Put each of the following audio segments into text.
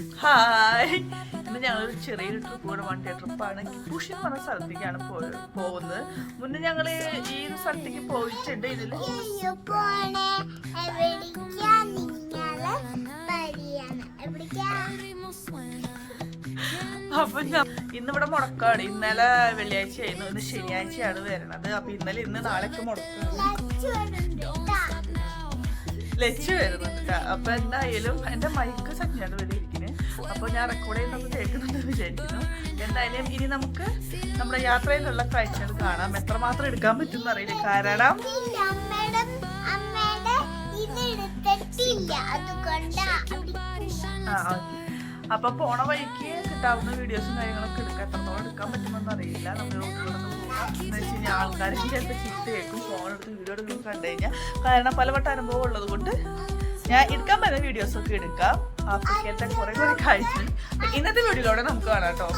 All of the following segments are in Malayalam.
ഹായ് ഇന്ന് ഞങ്ങളൊരു ചെറിയൊരു ട്രിപ്പ് കൂടെ വൺ ഡേ ട്രിപ്പാണ് കിപ്പൂഷി എന്ന് പറഞ്ഞ സ്ഥലത്തേക്കാണ് പോകുന്നത്. മുന്നേ ഞങ്ങൾ ഈ ഒരു സ്ഥലത്തേക്ക് പോയിട്ടുണ്ട്. ഇതിൽ അപ്പൊ ഞാൻ ഇന്നിവിടെ മുടക്കാണ്. ഇന്നലെ വെള്ളിയാഴ്ച ആയിരുന്നു ഇന്ന് ശനിയാഴ്ചയാണ് വരണത്. അപ്പൊ ഇന്നലെ ഇന്ന് നാളെയൊക്കെ മുടക്കാണ്. ലച്ചു വരുന്നുണ്ട്. അപ്പൊ എന്തായാലും എന്റെ മൈക്ക് സജ്ഞാണ് ഇവിടെ ഇരിക്കുന്നത് അപ്പൊ ഞാൻ റെക്കോർഡ് ചെയ്യുന്നത് കേൾക്കുന്നുണ്ട് വിചാരിക്കുന്നു. എന്തായാലും ഇനി നമുക്ക് നമ്മുടെ യാത്രയിലുള്ള കാഴ്ചകൾ കാണാം. എത്രമാത്രം എടുക്കാൻ പറ്റും അറിയില്ല. കാരണം. അപ്പൊ പോണ വഴിക്ക് കിട്ടാവുന്ന വീഡിയോസും കാര്യങ്ങളൊക്കെ എടുക്കാം. എത്രത്തോളം എടുക്കാൻ പറ്റുമെന്ന് അറിയില്ല. പോകാം എന്ന് വെച്ച് കഴിഞ്ഞാൽ ആൾക്കാർ ചിലപ്പോൾ ചീത്ത കേൾക്കും ഫോണെടുത്ത് വീഡിയോ എടുക്കും കണ്ടു കഴിഞ്ഞാൽ കാരണം പലവട്ട അനുഭവം ഉള്ളത് കൊണ്ട് ഞാൻ എടുക്കാൻ പറ്റുന്ന വീഡിയോസ് ഒക്കെ എടുക്കാം. ആഫ്രിക്കയിലത്തെ കുറെ കുറെ കാഴ്ച ഇന്നത്തെ വീഡിയോയിലൂടെ നമുക്ക് കാണാം കേട്ടോ.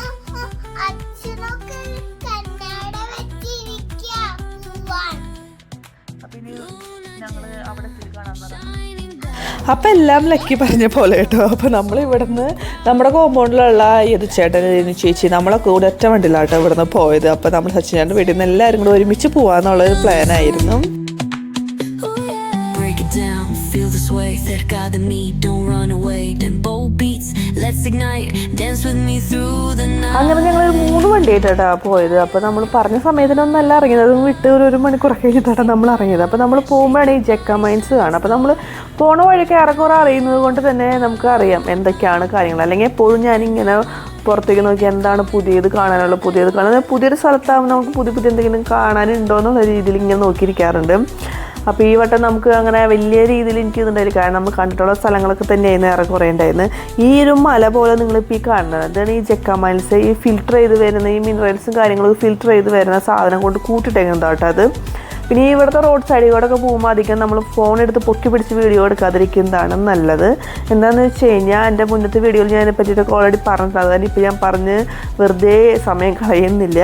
അപ്പൊ ഇനി ഞങ്ങൾ അവിടെ എത്തി കാണാൻ പറയാം അപ്പം എല്ലാം ലക്കി പറഞ്ഞ പോലെ കേട്ടോ. അപ്പോൾ നമ്മൾ ഇവിടുന്ന് നമ്മുടെ കോമ്പൗണ്ടിലുള്ള ഏത് ഇതിന് ചേച്ചി നമ്മളെ കൂടെ ഒറ്റ വണ്ടിയിലാട്ടോ ഇവിടുന്ന് പോയത്. അപ്പോൾ നമ്മൾ സച്ചിനാന്റെ വീട്ടിൽ നിന്ന് എല്ലാവരും കൂടെ ഒരുമിച്ച് Break it down, feel the sway cerca de mí, don't run away. Tempo അങ്ങനെ ഞങ്ങൾ മൂന്ന് വണ്ടിയായിട്ടാ പോയത്. അപ്പോൾ നമ്മൾ പറഞ്ഞ സമയത്തിനൊന്നല്ല ഇറങ്ങിയത്. അതും വിട്ട് ഒരു ഒരു മണിക്കൂറൊക്കെ കഴിഞ്ഞിട്ടാണ് നമ്മൾ ഇറങ്ങിയത്. അപ്പോൾ നമ്മൾ പോകുമ്പോഴാണ് ഈ ജക്ക മൈൻസ് കാണുക. അപ്പോൾ നമ്മൾ പോണ വഴിക്ക് ഏറെക്കുറെ അറിയുന്നത് കൊണ്ട് തന്നെ നമുക്ക് അറിയാം എന്തൊക്കെയാണ് കാര്യങ്ങൾ. അല്ലെങ്കിൽ എപ്പോഴും ഞാനിങ്ങനെ പുറത്തേക്ക് നോക്കി എന്താണ് പുതിയത് കാണാനുള്ള പുതിയത് കാണാൻ പുതിയൊരു സ്ഥലത്താകുമ്പോൾ നമുക്ക് പുതിയ പുതിയ എന്തെങ്കിലും കാണാനുണ്ടോ എന്നുള്ള രീതിയിൽ ഇങ്ങനെ നോക്കിയിരിക്കാറുണ്ട്. അപ്പോൾ ഈ വട്ടം നമുക്ക് അങ്ങനെ വലിയ രീതിയിൽ എനിക്ക് ഇതുണ്ടായില്ല. കാരണം നമ്മൾ കണ്ടിട്ടുള്ള സ്ഥലങ്ങളൊക്കെ തന്നെയായിരുന്നു ഏറെ കുറേ ഉണ്ടായിരുന്നു ഈ ഒരു മല പോലെ നിങ്ങളിപ്പോൾ ഈ കാണുന്നത് അതാണ് ഈ ജക്കാമൈൽസ് ഈ ഫിൽറ്റർ ചെയ്ത് വരുന്ന ഈ മിനറൽസും കാര്യങ്ങളും ഫിൽറ്റർ ചെയ്ത് വരുന്ന സാധനം കൊണ്ട് കൂട്ടിട്ടേക്കുന്നത് കേട്ടോ അത്. പിന്നെ ഇവിടുത്തെ റോഡ് സൈഡിൽ കൂടെ ഒക്കെ പോകുമ്പോൾ അധികം നമ്മൾ ഫോൺ എടുത്ത് പൊക്കി പിടിച്ച് വീഡിയോ എടുക്കാതിരിക്കുന്നതാണ് നല്ലത്. എന്താണെന്ന് വെച്ച് കഴിഞ്ഞാൽ എന്റെ മുന്നത്തെ വീഡിയോയിൽ ഞാൻ ഇതിനെ പറ്റിയിട്ടൊക്കെ ഓൾറെഡി പറഞ്ഞിട്ടുണ്ട്. അതുകൊണ്ട് ഇപ്പോൾ ഞാൻ പറഞ്ഞ് വെറുതെ സമയം കളയുന്നില്ല.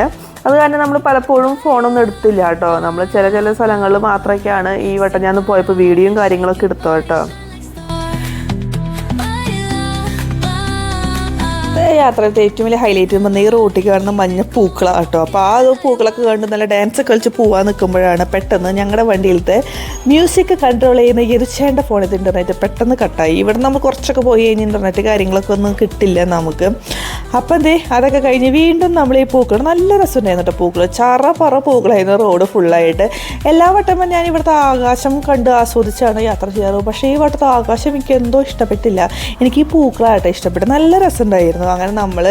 അത് കാരണം നമ്മൾ പലപ്പോഴും ഫോണൊന്നും എടുത്തില്ല കേട്ടോ. നമ്മൾ ചില ചില സ്ഥലങ്ങളിൽ മാത്രമൊക്കെയാണ് ഈ വട്ടം ഞാൻ പോയപ്പോൾ വീഡിയോയും കാര്യങ്ങളൊക്കെ എടുത്തോ കേട്ടോ. യാത്രയിലത്തെ ഏറ്റവും വലിയ ഹൈലൈറ്റ് പറഞ്ഞാൽ ഈ റോട്ടിൽ കാണുന്ന മഞ്ഞ പൂക്കളാണ് കേട്ടോ. അപ്പോൾ ആ പൂക്കളൊക്കെ കണ്ട് നല്ല ഡാൻസ് കളിച്ച് പോകാൻ നിൽക്കുമ്പോഴാണ് പെട്ടെന്ന് ഞങ്ങളുടെ വണ്ടിയിലത്തെ മ്യൂസിക് കൺട്രോൾ ചെയ്യുന്ന എരിച്ചേന്റെ ഫോണിൽ ഇന്റർനെറ്റ് പെട്ടെന്ന് കട്ടായി ഇവിടെ നമ്മൾ കുറച്ചൊക്കെ പോയി കഴിഞ്ഞ് ഇന്റർനെറ്റ് കാര്യങ്ങളൊക്കെ ഒന്നും കിട്ടില്ല നമുക്ക്. അപ്പം എന്തേ? അതൊക്കെ കഴിഞ്ഞ് വീണ്ടും നമ്മൾ ഈ പൂക്കൾ നല്ല രസമുണ്ടായിരുന്നു കേട്ടോ. പൂക്കൾ ചറ പറ പൂക്കളായിരുന്നു റോഡ് ഫുള്ളായിട്ട് എല്ലാ വട്ടം ഞാൻ ഇവിടുത്തെ ആകാശം കണ്ട് ആസ്വദിച്ചാണ് യാത്ര ചെയ്യാറ്. പക്ഷേ ഈ വട്ടത്തെ ആകാശം എനിക്ക് എന്തോ ഇഷ്ടപ്പെട്ടില്ല. എനിക്ക് ഈ പൂക്കളായിട്ട് ഇഷ്ടപ്പെട്ടു നല്ല രസമുണ്ടായിരുന്നു. അങ്ങനെ നമ്മൾ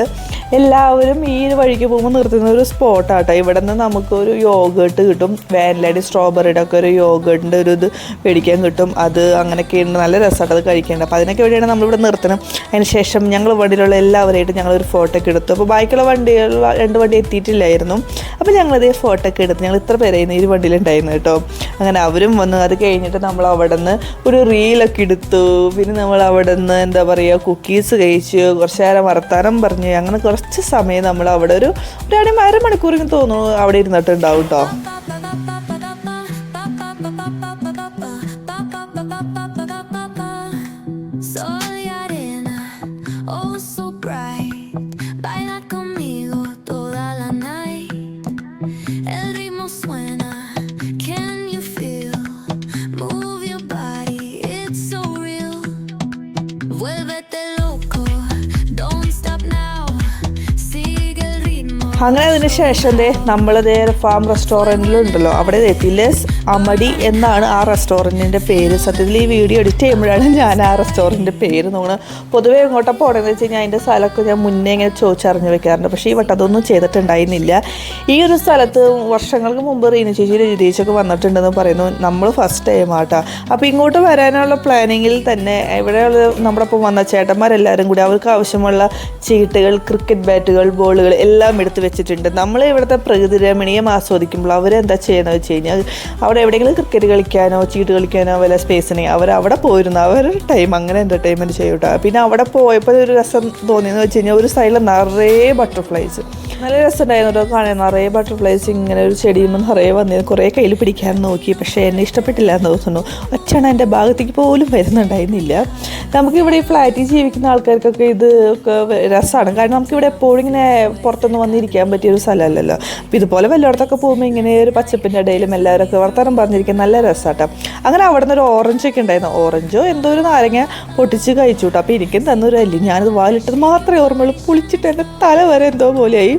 എല്ലാവരും ഈ വഴിക്ക് പോകുമ്പോൾ നിർത്തുന്ന ഒരു സ്പോട്ടാട്ടോ. ഇവിടെ നിന്ന് നമുക്കൊരു യോഗേട്ട് കിട്ടും. വാനിലയുടെ സ്ട്രോബെറിയുടെ ഒക്കെ ഒരു യോഗേട്ടിന്റെ ഒരു ഇത് മേടിക്കാൻ കിട്ടും. അത് അങ്ങനെയൊക്കെ ഉണ്ട്. നല്ല രസമായിട്ട് അത് കഴിക്കേണ്ടത് അപ്പോൾ അതിനൊക്കെ വേണ്ടിയാണ് നമ്മളിവിടെ നിർത്തണം അതിന് ശേഷം ഞങ്ങൾ വണ്ടിയിലുള്ള എല്ലാവരുമായിട്ട് ഞങ്ങളൊരു ഫോട്ടോ ഒക്കെ എടുത്തു. അപ്പോൾ ബാക്കിയുള്ള വണ്ടികൾ രണ്ട് വണ്ടി എത്തിയിട്ടില്ലായിരുന്നു. അപ്പോൾ ഞങ്ങളതേ ഫോട്ടോ ഒക്കെ എടുത്ത് ഞങ്ങൾ ഇത്ര പേരായിരുന്നു ഈ വണ്ടിയിലുണ്ടായിരുന്നു കേട്ടോ. അങ്ങനെ അവരും വന്നു അത് കഴിഞ്ഞിട്ട് നമ്മൾ അവിടെ നിന്ന് ഒരു റീലൊക്കെ എടുത്തു പിന്നെ നമ്മൾ അവിടെ നിന്ന് എന്താ പറയുക കുക്കീസ് കഴിച്ചു കുറച്ച് നേരം വർത്താനം പറഞ്ഞു അങ്ങനെ കുറച്ച് സമയം നമ്മൾ അവിടെ ഒരു ഒരു അര അരമണിക്കൂറിന് തോന്നുന്നു അവിടെ ഇരുന്നിട്ടുണ്ടാവും കേട്ടോ. Baila conmigo toda la night. El ritmo suena, അങ്ങനെ അതിന് ശേഷം ദേ നമ്മളതേ ഫാം റെസ്റ്റോറന്റിലുണ്ടല്ലോ അവിടെ എത്തി ലെസ് അമടി എന്നാണ് ആ റെസ്റ്റോറന്റിന്റെ പേര്. സത്യത്തിൽ ഈ വീഡിയോ എഡിറ്റ് ചെയ്യുമ്പോഴാണ് ഞാൻ ആ റെസ്റ്റോറന്റിന്റെ പേര് നോക്കുന്നത് പൊതുവേ എങ്ങോട്ടാ പോകണമെന്ന് വെച്ച് കഴിഞ്ഞാൽ അതിന്റെ സ്ഥലമൊക്കെ ഞാൻ മുന്നേ ഇങ്ങനെ ചോദിച്ചറിഞ്ഞ് വെക്കാറുണ്ട്. പക്ഷേ ഈ വട്ടം അതൊന്നും ചെയ്തിട്ടുണ്ടായിരുന്നില്ല. ഈ ഒരു സ്ഥലത്ത് വർഷങ്ങൾക്ക് മുമ്പ് റീന ചേച്ചി രജീച്ചൊക്കെ വന്നിട്ടുണ്ടെന്ന് പറയുന്നു. നമ്മൾ ഫസ്റ്റ് ടൈം ആട്ടാ. അപ്പോൾ ഇങ്ങോട്ട് വരാനുള്ള പ്ലാനിങ്ങിൽ തന്നെ ഇവിടെയുള്ള നമ്മുടെ ഒപ്പം വന്ന ചേട്ടന്മാരെല്ലാവരും കൂടി അവർക്ക് ആവശ്യമുള്ള ചീട്ടുകൾ ക്രിക്കറ്റ് ബാറ്റുകൾ ബോളുകൾ എല്ലാം എടുത്ത് വെച്ചിട്ടുണ്ട്. നമ്മൾ ഇവിടുത്തെ പ്രകൃതി രമണീയം ആസ്വദിക്കുമ്പോൾ അവരെന്താ ചെയ്യുന്നത് വെച്ച് കഴിഞ്ഞാൽ അവിടെ എവിടെയെങ്കിലും ക്രിക്കറ്റ് കളിക്കാനോ ചീട്ട് കളിക്കാനോ വല്ല സ്പേസിനെ അവർ അവിടെ പോയിരുന്നു അവരുടെ ടൈം അങ്ങനെ എന്റർടൈൻമെന്റ് ചെയ്യൂട്ടോ. പിന്നെ അവിടെ പോയപ്പോൾ ഒരു രസം തോന്നിയെന്ന് വെച്ച് കഴിഞ്ഞാൽ ഒരു സൈഡിൽ നിറയെ ബട്ടർഫ്ലൈസ് നല്ല രസമുണ്ടായിരുന്നു കേട്ടോ കാണാൻ. നിറയെ ബട്ടർഫ്ലൈസ് ഇങ്ങനെ ഒരു ചെടിയുമ്പോൾ നിറയെ വന്നിരുന്നു. കുറേ കയ്യിൽ പിടിക്കാൻ നോക്കി. പക്ഷേ എന്നെ ഇഷ്ടപ്പെട്ടില്ല എന്ന് തോന്നുന്നു. ഒച്ചണ എന്റെ ഭാഗത്തേക്ക് പോലും വരുന്നുണ്ടായിരുന്നില്ല. നമുക്കിവിടെ ഈ ഫ്ലാറ്റിൽ ജീവിക്കുന്ന ആൾക്കാർക്കൊക്കെ ഇത് രസമാണ്. കാരണം നമുക്കിവിടെ എപ്പോഴും ഇങ്ങനെ പുറത്തൊന്നും വന്നിരിക്കാൻ പറ്റിയ ഒരു സ്ഥലമല്ലല്ലോ. അപ്പോൾ ഇതുപോലെ വല്ലയിടത്തൊക്കെ പോകുമ്പോൾ ഇങ്ങനെ ഒരു പച്ചപ്പിന്റെ ഇടയിലും എല്ലാവരൊക്കെ വർത്തമാനം പറഞ്ഞിരിക്കാൻ നല്ല രസമാട്ടോ അങ്ങനെ അവിടെ നിന്ന് ഒരു ഓറഞ്ച് ഒക്കെ ഉണ്ടായിരുന്നു. ഓറഞ്ചോ എന്തോ ഒരു നാരങ്ങ പൊട്ടിച്ച് കഴിച്ചു കേട്ടോ. അപ്പോൾ എനിക്കും തന്നൊരു അല്ലി ഞാനത് വാലിട്ടത് മാത്രമേ ഓർമ്മയുള്ളൂ. പുളിച്ചിട്ട് എന്റെ തല വരെ എന്തോ പോലെയായി.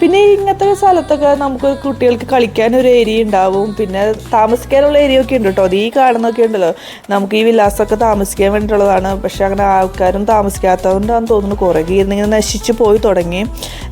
പിന്നെ ഇങ്ങനത്തെ ഒരു സ്ഥലത്തൊക്കെ നമുക്ക് കുട്ടികൾക്ക് കളിക്കാൻ ഒരു ഏരിയ ഉണ്ടാവും. പിന്നെ താമസിക്കാനുള്ള ഏരിയ ഒക്കെ ഉണ്ട് കേട്ടോ അത് ഈ കാണുന്നൊക്കെ ഉണ്ടല്ലോ. നമുക്ക് ഈ വിലാസമൊക്കെ താമസിക്കാൻ വേണ്ടിയിട്ടുള്ളതാണ്. പക്ഷെ അങ്ങനെ ആൾക്കാരും താമസിക്കാത്തതുകൊണ്ടാണ് തോന്നുന്നു. കുറേ ഇങ്ങനെ നശിച്ച് പോയി തുടങ്ങി.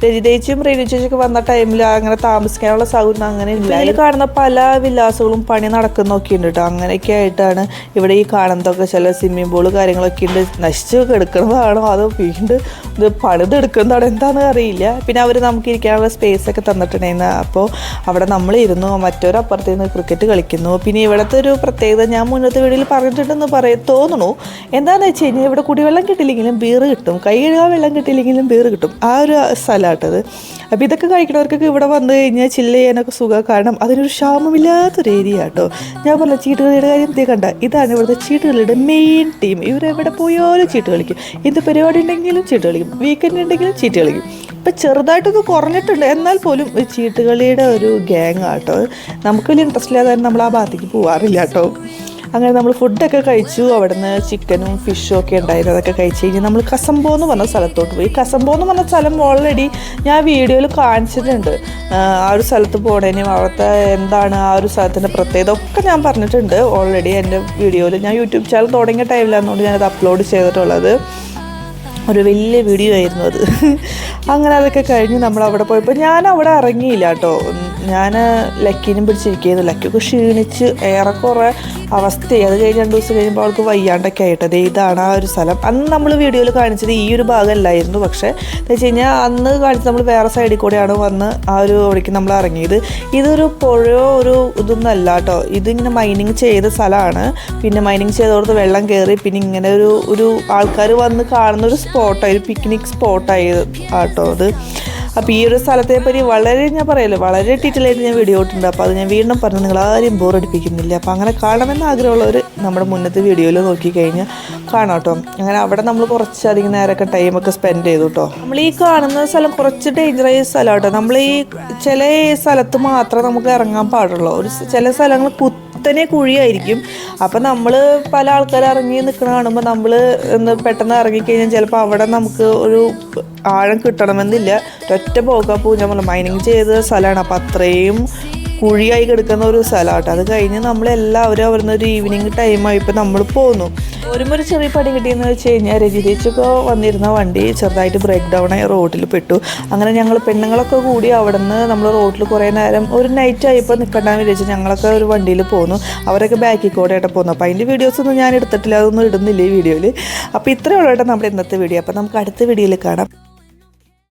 രജിതേച്ചിയും റേഡിയോ ചേച്ചിയൊക്കെ വന്ന ടൈമിൽ അങ്ങനെ താമസിക്കാനുള്ള സൗകര്യം അങ്ങനെ ഇല്ല. അതിൽ കാണുന്ന പല വിലാസങ്ങളും പണി നടക്കുന്നൊക്കെ ഉണ്ട് കേട്ടോ അങ്ങനെയൊക്കെ ആയിട്ടാണ് ഇവിടെ ഈ കാണുന്നതൊക്കെ. ചില സ്വിമ്മിംഗ് പൂൾ കാര്യങ്ങളൊക്കെ ഉണ്ട്. നശിച്ച് കിടക്കുന്നതാണോ അതോ വീണ്ടും ഇത് പണിതെടുക്കുന്നതാണോ? എന്താണെന്ന് അറിയില്ല. പിന്നെ അവർ നമുക്ക് ഇരിക്കാനുള്ള സ്പേസ് ഒക്കെ തന്നിട്ടുണ്ടായിരുന്നു. അപ്പോൾ അവിടെ നമ്മൾ ഇരുന്നു മറ്റൊരപ്പുറത്ത് നിന്ന് ക്രിക്കറ്റ് കളിക്കുന്നു. പിന്നെ ഇവിടുത്തെ ഒരു പ്രത്യേകത ഞാൻ മുന്നത്തെ വീട്ടിൽ പറഞ്ഞിട്ടുണ്ടെന്ന് പറയ തോന്നുന്നു. എന്താണെന്ന് വെച്ച് കഴിഞ്ഞാൽ ഇവിടെ കുടിവെള്ളം കിട്ടില്ലെങ്കിലും ബീർ കിട്ടും. കൈ കഴുകാൻ വെള്ളം കിട്ടില്ലെങ്കിലും ബീർ കിട്ടും. ആ ഒരു സ്ഥലമാട്ടത്. അപ്പോൾ ഇതൊക്കെ കഴിക്കണവർക്കൊക്കെ ഇവിടെ വന്നു കഴിഞ്ഞാൽ ചില്ല് ചെയ്യാനൊക്കെ സുഖം. കാരണം അതിനൊരു ക്ഷാമമില്ലാത്തൊരു ഏരിയ കേട്ടോ ഞാൻ പറഞ്ഞ ചീട്ടുകളിയുടെ കാര്യം ഇതേ കണ്ട. ഇതാണ് ഇവിടുത്തെ ചീട്ടുകളിയുടെ മെയിൻ ടീം ഇവരെവിടെ പോയാലും ചീട്ട് കളിക്കും. എന്ത് പരിപാടി ഉണ്ടെങ്കിലും ചീട്ട് കളിക്കും. വീക്കെൻഡ് ഉണ്ടെങ്കിലും ചീട്ട് കളിക്കും. ഇപ്പം ചെറുതായിട്ടൊന്ന് കുറഞ്ഞിട്ടുണ്ട്. എന്നാൽ പോലും ചീട്ടുകളിയുടെ ഒരു ഗ്യാങ് ആട്ടോ. നമുക്ക് വലിയ ഇൻട്രസ്റ്റ് ഇല്ലാതെ നമ്മൾ ആ ഭാഗത്തേക്ക് പോവാറില്ല കേട്ടോ. അങ്ങനെ നമ്മൾ ഫുഡൊക്കെ കഴിച്ചു. അവിടുന്ന് ചിക്കനും ഫിഷും ഒക്കെ ഉണ്ടായിരുന്നു. അതൊക്കെ കഴിച്ച് കഴിഞ്ഞ് നമ്മൾ കസംബോ എന്ന് പറഞ്ഞ സ്ഥലത്തോട്ട് പോയി. കസംബോ എന്ന് പറഞ്ഞ സ്ഥലം ഓൾറെഡി ഞാൻ വീഡിയോയിൽ കാണിച്ചിട്ടുണ്ട്. ആ ആ ഒരു സ്ഥലത്ത് പോണേനും അവിടുത്തെ എന്താണ് ആ ഒരു സ്ഥലത്തിന്റെ പ്രത്യേകത ഒക്കെ ഞാൻ പറഞ്ഞിട്ടുണ്ട്. ഓൾറെഡി എന്റെ വീഡിയോയിൽ ഞാൻ യൂട്യൂബ് ചാനൽ തുടങ്ങിയ ടൈമിലാണെന്നുകൊണ്ട് ഞാനത് അപ്ലോഡ് ചെയ്തിട്ടുള്ളത്. ഒരു വലിയ വീഡിയോ ആയിരുന്നു അത്. അങ്ങനെ അതൊക്കെ കഴിഞ്ഞ് നമ്മൾ അവിടെ പോയപ്പോൾ ഞാൻ അവിടെ ഇറങ്ങിയില്ല കേട്ടോ. ഞാൻ ലക്കിനും പിടിച്ചിരിക്കുന്നു ലക്കൊക്കെ ക്ഷീണിച്ച് ഏറെക്കുറെ അവസ്ഥയായി. അത് കഴിഞ്ഞ് രണ്ട് ദിവസം കഴിയുമ്പോൾ അവൾക്ക് വയ്യാണ്ടൊക്കെ ആയിട്ട്. ദേ ഇതാണ് ആ ഒരു സ്ഥലം. അന്ന് നമ്മൾ വീഡിയോയിൽ കാണിച്ചത് ഈ ഒരു ഭാഗമല്ലായിരുന്നു പക്ഷേ എന്ന് വെച്ച് കഴിഞ്ഞാൽ അന്ന് കാണിച്ചത് നമ്മൾ വേറെ സൈഡിൽ കൂടെയാണ് വന്ന് ആ ഒരു അവിടേക്ക് നമ്മൾ ഇറങ്ങിയത്. ഇതൊരു പുഴയോ ഒരു ഇതൊന്നും അല്ല കേട്ടോ. ഇതിങ്ങനെ മൈനിങ് ചെയ്ത സ്ഥലമാണ് പിന്നെ മൈനിങ് ചെയ്തോടത്ത് വെള്ളം കയറി പിന്നെ ഇങ്ങനെ ഒരു ഒരു ആൾക്കാർ വന്ന് കാണുന്ന ഒരു സ്പോട്ടായി ഒരു പിക്നിക് സ്പോട്ടായി ആട്ടോ അത്. അപ്പോൾ ഈ ഒരു സ്ഥലത്തെ പറ്റി വളരെ ഞാൻ പറയല്ലോ വളരെ ഡീറ്റെയിൽ ഞാൻ വീഡിയോ ഇട്ടുണ്ട് അപ്പോൾ അത് ഞാൻ വീണ്ടും പറഞ്ഞു നിങ്ങൾ ആരും ബോറടിപ്പിക്കുന്നില്ല അപ്പോൾ അങ്ങനെ കാണണമെന്ന് ആഗ്രഹമുള്ളവർ നമ്മുടെ മുന്നത്തെ വീഡിയോയിൽ നോക്കിക്കഴിഞ്ഞാൽ കാണാം കേട്ടോ അങ്ങനെ അവിടെ നമ്മൾ കുറച്ചധികം നേരമൊക്കെ ടൈമൊക്കെ സ്പെൻഡ് ചെയ്തു കേട്ടോ നമ്മൾ ഈ കാണുന്ന സ്ഥലം കുറച്ച് ഡേഞ്ചറായ സ്ഥലം കേട്ടോ നമ്മൾ ഈ ചില സ്ഥലത്ത് മാത്രമേ നമുക്ക് ഇറങ്ങാൻ പാടുള്ളൂ. ഒരു ചില സ്ഥലങ്ങൾ കുത്തനെ കുഴിയായിരിക്കും. അപ്പം നമ്മൾ പല ആൾക്കാർ ഇറങ്ങി നിൽക്കണ കാണുമ്പോൾ നമ്മൾ ഒന്ന് പെട്ടെന്ന് ഇറങ്ങിക്കഴിഞ്ഞാൽ ചിലപ്പോൾ അവിടെ നമുക്ക് ഒരു ആഴം കിട്ടണമെന്നില്ല. ഒറ്റ പോകാൻ പോകും നമ്മൾ മൈനിങ് ചെയ്ത സ്ഥലമാണ് അപ്പം അത്രയും കുഴിയായി കിടക്കുന്ന ഒരു സ്ഥലമാട്ടോ. അത് കഴിഞ്ഞ് നമ്മളെല്ലാവരും അവിടുന്ന് ഒരു ഈവനിങ് ടൈമായപ്പോൾ നമ്മൾ പോന്നു. ഒരു ചെറിയ പടി കിട്ടിയെന്ന് വെച്ച് കഴിഞ്ഞാൽ രജിതേച്ചൊക്കെ വന്നിരുന്ന വണ്ടി ചെറുതായിട്ട് ബ്രേക്ക് ഡൗൺ ആയി റോഡിൽ പെട്ടു. അങ്ങനെ ഞങ്ങൾ പെണ്ണുങ്ങളൊക്കെ കൂടി അവിടെ നിന്ന് നമ്മൾ റോഡിൽ കുറേ നേരം ഒരു നൈറ്റ് ആയപ്പോൾ നിൽക്കണ്ടെന്ന് വിചാരിച്ചു ഞങ്ങളൊക്കെ ഒരു വണ്ടിയിൽ പോന്നു. അവരൊക്കെ ബാക്കിൽ കൂടെ ആയിട്ട് പോന്നു. അപ്പോൾ അതിന്റെ വീഡിയോസ് ഒന്നും ഞാൻ എടുത്തിട്ടില്ല. അതൊന്നും ഇടുന്നില്ല ഈ വീഡിയോയിൽ അപ്പോൾ ഇത്രയുള്ള നമ്മുടെ ഇന്നത്തെ വീഡിയോ അപ്പോൾ നമുക്ക് അടുത്ത വീഡിയോയിൽ കാണാം.